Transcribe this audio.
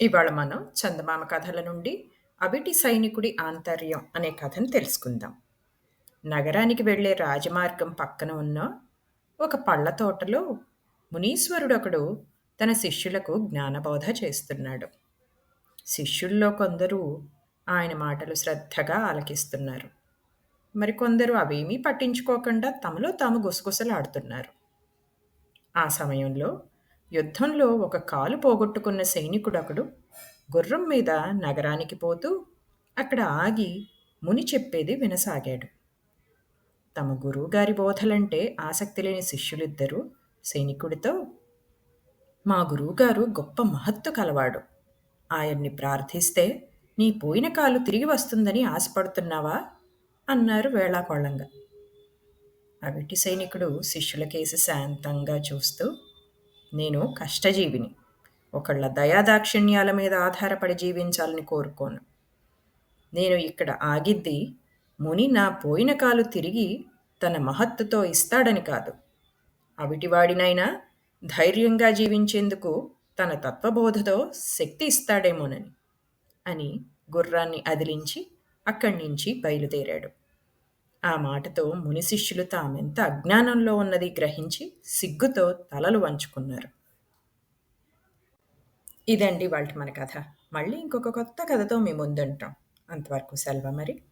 ఇవాళ మనం చందమామ కథల నుండి అవిటి సైనికుడి ఆంతర్యం అనే కథను తెలుసుకుందాం. నగరానికి వెళ్ళే రాజమార్గం పక్కన ఉన్న ఒక పళ్ళ తోటలో మునీశ్వరుడు ఒకడు తన శిష్యులకు జ్ఞానబోధ చేస్తున్నాడు. శిష్యుల్లో కొందరు ఆయన మాటలు శ్రద్ధగా ఆలకిస్తున్నారు. మరికొందరు అవేమీ పట్టించుకోకుండా తమలో తాము గుసగుసలాడుతున్నారు. ఆ సమయంలో యుద్ధంలో ఒక కాలు పోగొట్టుకున్న సైనికుడొకడు గుర్రం మీద నగరానికి పోతూ అక్కడ ఆగి ముని చెప్పేది వినసాగాడు. తమ గురువుగారి బోధలంటే ఆసక్తి లేని శిష్యులిద్దరూ సైనికుడితో మా గురువుగారు గొప్ప మహత్తు కలవాడు. ఆయన్ని ప్రార్థిస్తే నీ పోయిన కాలు తిరిగి వస్తుందని ఆశపడుతున్నావా? అన్నారు వేళాకోళంగా. అవిటి సైనికుడు శిష్యుల కేసి శాంతంగా చూస్తూ నేను కష్టజీవిని. ఒకళ్ళ దయాదాక్షిణ్యాల మీద ఆధారపడి జీవించాలని కోరుకోను. నేను ఇక్కడ ఆగిద్ది ముని నా పోయిన కాలు తిరిగి తన మహత్తుతో ఇస్తాడని కాదు. అవిటివాడినైనా ధైర్యంగా జీవించేందుకు తన తత్వబోధతో శక్తి ఇస్తాడేమోనని అని గుర్రాన్ని అదిలించి అక్కడి నుంచి బయలుదేరాడు. ఆ మాటతో ముని శిష్యులు తామెంత అజ్ఞానంలో ఉన్నది గ్రహించి సిగ్గుతో తలలు వంచుకున్నారు. ఇదండి వాళ్ళ మన కథ. మళ్ళీ ఇంకొక కొత్త కథతో మీ ముందుంటాం. అంతవరకు సెలవు మరి.